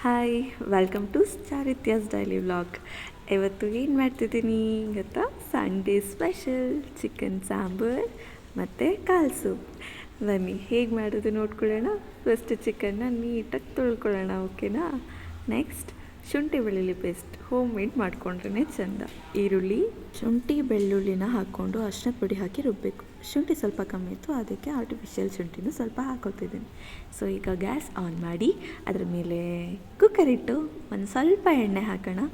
Hi welcome to Charithya's daily vlog ಇವತ್ತು ಏನು ಮಾಡ್ತಿದ್ದೀನಿ? ಗೊತ್ತಾ ಸಂಡೇ ಸ್ಪೆಷಲ್ ಚಿಕನ್ ಸಾಂಬಾರ್ ಮತ್ತು ಕಾಲ್ ಸೂಪ್ ಬನ್ನಿ, ಹೇಗೆ ಮಾಡೋದು ನೋಡ್ಕೊಳ್ಳೋಣ. ಫಸ್ಟ್ ಚಿಕನ್ನ ನೀಟಾಗಿ ತೊಳ್ಕೊಳ್ಳೋಣ ಓಕೆನಾ ನೆಕ್ಸ್ಟ್ ಶುಂಠಿ ಬೆಳ್ಳುಳ್ಳಿ ಪೇಸ್ಟ್ ಹೋಮ್ ಮೇಡ್ ಮಾಡ್ಕೊಂಡ್ರೇ ಚೆಂದ. ಈರುಳ್ಳಿ, ಶುಂಠಿ ಬೆಳ್ಳುಳ್ಳಿನ ಹಾಕ್ಕೊಂಡು ಅರ್ಶಿನ ಪುಡಿ ಹಾಕಿ ರುಬ್ಬಬೇಕು ಶುಂಠಿ ಸ್ವಲ್ಪ ಕಮ್ಮಿ ಇತ್ತು, ಅದಕ್ಕೆ ಆರ್ಟಿಫಿಷಿಯಲ್ ಶುಂಠಿನೂ ಸ್ವಲ್ಪ ಹಾಕೋತಿದ್ದೀನಿ. ಸೊ ಈಗ ಗ್ಯಾಸ್ ಆನ್ ಮಾಡಿ, ಅದರ ಮೇಲೆ ಕುಕ್ಕರ್ ಇಟ್ಟು ಒಂದು ಸ್ವಲ್ಪ ಎಣ್ಣೆ ಹಾಕೋಣ.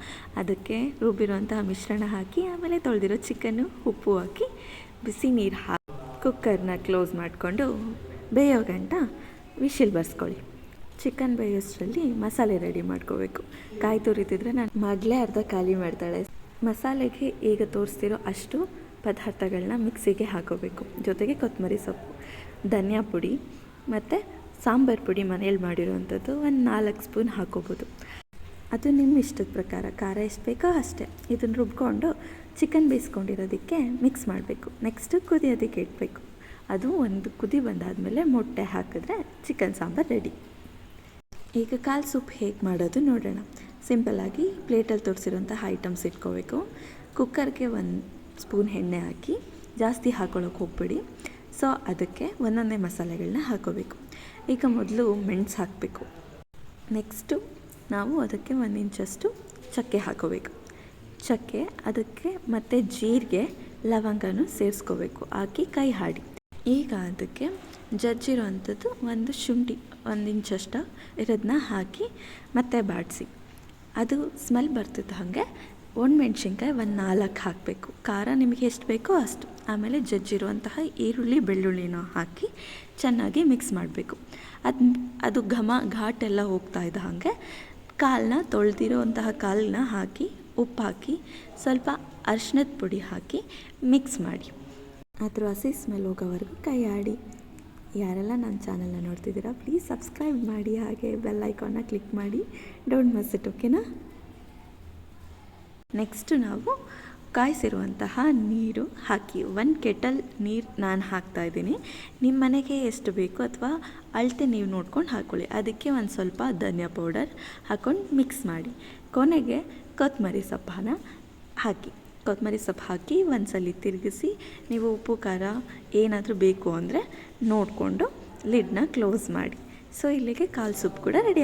ಅದಕ್ಕೆ ರುಬ್ಬಿರುವಂತಹ ಮಿಶ್ರಣ ಹಾಕಿ, ಆಮೇಲೆ ತೊಳೆದಿರೋ ಚಿಕನ್ನು, ಉಪ್ಪು ಹಾಕಿ ಬಿಸಿ ನೀರು ಹಾಕಿ ಕುಕ್ಕರ್ನ ಕ್ಲೋಸ್ ಮಾಡಿಕೊಂಡು ಬೇಯೋ ಗಂಟ ವಿಶಿಲ್ ಬರ್ಸ್ಕೊಳ್ಳಿ. ಚಿಕನ್ ಬೇಯೋಷ್ಟರಲ್ಲಿ ಮಸಾಲೆ ರೆಡಿ ಮಾಡ್ಕೋಬೇಕು. ಕಾಯಿ ತುರಿತಿದ್ರೆ ನಾನು ಮಗಳೇ ಅರ್ಧ ಖಾಲಿ ಮಾಡ್ತಾಳೆ. ಮಸಾಲೆಗೆ ಈಗ ತೋರಿಸ್ತಿರೋ ಅಷ್ಟು ಪದಾರ್ಥಗಳನ್ನ ಮಿಕ್ಸಿಗೆ ಹಾಕೋಬೇಕು. ಜೊತೆಗೆ ಕೊತ್ತಂಬರಿ ಸೊಪ್ಪು, ಧನಿಯಾ ಪುಡಿ ಮತ್ತು ಸಾಂಬಾರು ಪುಡಿ ಮನೇಲಿ ಮಾಡಿರೋವಂಥದ್ದು ಒಂದು ನಾಲ್ಕು ಸ್ಪೂನ್ ಹಾಕೋಬೋದು. ಅದು ನಿಮ್ಮ ಇಷ್ಟದ ಪ್ರಕಾರ ಖಾರ ಎಷ್ಟು ಬೇಕೋ ಅಷ್ಟೇ. ಇದನ್ನು ರುಬ್ಕೊಂಡು ಚಿಕನ್ ಬೇಯಿಸ್ಕೊಂಡಿರೋದಕ್ಕೆ ಮಿಕ್ಸ್ ಮಾಡಬೇಕು. ನೆಕ್ಸ್ಟು ಕುದಿಯೋದಕ್ಕೆ ಇಡಬೇಕು. ಅದು ಒಂದು ಕುದಿ ಬಂದಾದಮೇಲೆ ಮೊಟ್ಟೆ ಹಾಕಿದ್ರೆ ಚಿಕನ್ ಸಾಂಬಾರು ರೆಡಿ ಈಗ ಕಾಲು ಸೂಪ್ ಹೇಗೆ ಮಾಡೋದು ನೋಡೋಣ. ಸಿಂಪಲ್ಲಾಗಿ ಪ್ಲೇಟಲ್ಲಿ ತೋರಿಸಿರೋಂತಹ ಐಟಮ್ಸ್ ಇಟ್ಕೋಬೇಕು. ಕುಕ್ಕರ್ಗೆ ಒಂದು ಸ್ಪೂನ್ ಎಣ್ಣೆ ಹಾಕಿ ಜಾಸ್ತಿ ಹಾಕೊಳ್ಳೋಕೆ ಹೋಗ್ಬಿಡಿ. ಸೊ ಅದಕ್ಕೆ ಒಂದೊಂದೇ ಮಸಾಲೆಗಳನ್ನ ಹಾಕೋಬೇಕು. ಈಗ ಮೊದಲು ಮೆಣಸು ಹಾಕಬೇಕು. ನೆಕ್ಸ್ಟು ನಾವು ಅದಕ್ಕೆ ಒಂದು ಇಂಚಷ್ಟು ಚಕ್ಕೆ ಹಾಕೋಬೇಕು. ಚಕ್ಕೆ, ಅದಕ್ಕೆ ಮತ್ತು ಜೀರಿಗೆ, ಲವಂಗನೂ ಸೇರಿಸ್ಕೋಬೇಕು. ಹಾಕಿ ಕೈ ಹಾಡಿ. ಈಗ ಅದಕ್ಕೆ ಜಜ್ಜಿರೋ ಅಂಥದ್ದು ಒಂದು ಶುಂಠಿ, ಒಂದು ಇಂಚಷ್ಟು ಇರೋದನ್ನ ಹಾಕಿ ಮತ್ತೆ ಬಾಡಿಸಿ. ಅದು ಸ್ಮೆಲ್ ಬರ್ತಿದ್ದ ಹಾಗೆ. ಒಣಮೆಣ್ಸಿನ್ಕಾಯಿ ಒಂದು ನಾಲ್ಕು ಹಾಕಬೇಕು. ಖಾರ ನಿಮಗೆ ಎಷ್ಟು ಬೇಕೋ ಅಷ್ಟು. ಆಮೇಲೆ ಜಜ್ಜಿರುವಂತಹ ಈರುಳ್ಳಿ, ಬೆಳ್ಳುಳ್ಳಿನ ಹಾಕಿ ಚೆನ್ನಾಗಿ ಮಿಕ್ಸ್ ಮಾಡಬೇಕು. ಅದು ಅದು ಘಮ ಘಾಟೆಲ್ಲ ಹೋಗ್ತಾ ಇದ್ದ ಹಾಗೆ. ಕಾಲನ್ನ ತೊಳೆದಿರೋವಂತಹ ಕಾಲನ್ನ ಹಾಕಿ, ಉಪ್ಪು ಹಾಕಿ, ಸ್ವಲ್ಪ ಅರ್ಶಿನದ ಪುಡಿ ಹಾಕಿ ಮಿಕ್ಸ್ ಮಾಡಿ. ಅದ್ರ ಹಸಿ ಸ್ಮೆಲ್ ಹೋಗೋವರೆಗೂ ಕೈ ಆಡಿ ಯಾರೆಲ್ಲ ನನ್ನ ಚಾನಲ್ನ ನೋಡ್ತಿದ್ದೀರಾ ಪ್ಲೀಸ್ ಸಬ್ಸ್ಕ್ರೈಬ್ ಮಾಡಿ. ಹಾಗೆ ಬೆಲ್ ಐಕಾನ್ನ ಕ್ಲಿಕ್ ಮಾಡಿ. ಡೋಂಟ್ ಮಸ್ ಇಟ್ ಓಕೆನಾ ನೆಕ್ಸ್ಟು ನಾವು ಕಾಯಿಸಿರುವಂತಹ ನೀರು ಹಾಕಿ. ಒಂದು ಕೆಟಲ್ ನೀರು ನಾನು ಹಾಕ್ತಾ ಇದ್ದೀನಿ. ನಿಮ್ಮ ಮನೆಗೆ ಎಷ್ಟು ಬೇಕು ಅಥವಾ ಅಳತೆ ನೀವು ನೋಡ್ಕೊಂಡು ಹಾಕ್ಕೊಳ್ಳಿ ಅದಕ್ಕೆ ಒಂದು ಸ್ವಲ್ಪ ಧನಿಯಾ ಪೌಡರ್ ಹಾಕ್ಕೊಂಡು ಮಿಕ್ಸ್ ಮಾಡಿ. ಕೊನೆಗೆ ಕೊತ್ತಂಬರಿ ಸೊಪ್ಪನ್ನ ಹಾಕಿ. ಕೊತ್ತಂಬರಿ ಸೊಪ್ಪು ಹಾಕಿ ಒಂದ್ಸಲ ತಿರುಗಿಸಿ ನೀವು ಉಪ್ಪು, ಖಾರ ಏನಾದರೂ ಬೇಕು ಅಂದರೆ ನೋಡಿಕೊಂಡು ಲಿಡ್ನ ಕ್ಲೋಸ್ ಮಾಡಿ. ಸೊ ಇಲ್ಲಿಗೆ ಕಾಲು ಸೂಪ್ ಕೂಡ ರೆಡಿ